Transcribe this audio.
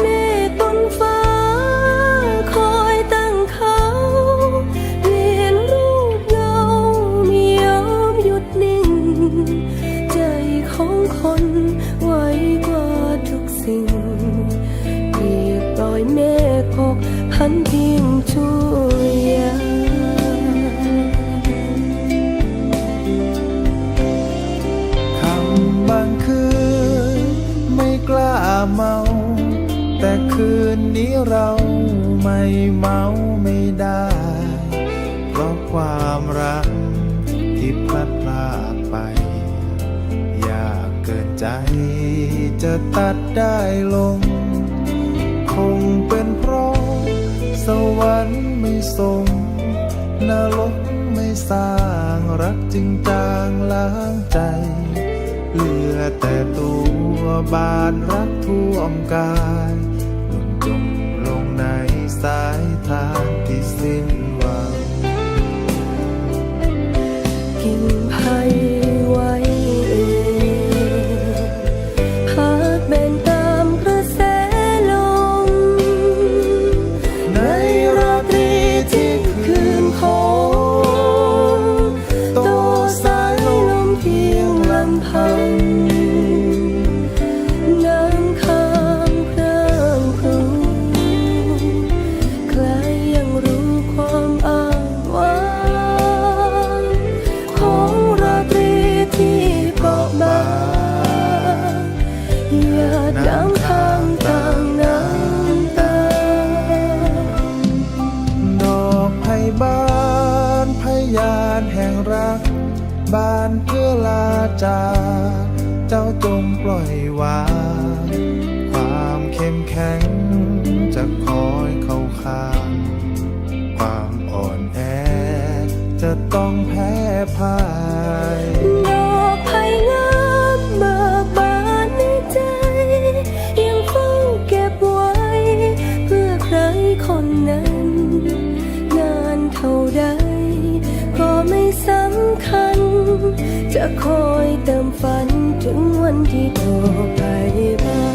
เมฆบนฟ้าคอยตั้งเขาเปลี่ยนรูปเงาไม่ยอมหยุดนิ่ง ใจของคนไวกว่าทุกสิ่งเปรียบรอยเมฆพกพัน เมา แต่คืนนี้เราไม่เมาไม่ได้ เพราะความรักที่พลัดพรากไป อยากเกินใจจะตัดได้ลง คงเป็นเพราะสวรรค์ไม่ทรงนรกไม่สร้างรักจึงจางล้างใจ เหลือแต่ตัวบานรักท่วมกายหล่นจมลงในสายทานที่สิ้นาดน้างต่างน้ำตา ดอกไผ่บานพยานแห่งรัก บานเพื่อลาจากเจ้าจงปล่อยวาง ความเข้มแข็ง จะคอยเข้าข้าง ความอ่อนแอ จะต้องแพ้พ่าย จะคอยเติมฝันถึงวันที่ดอไปบ้า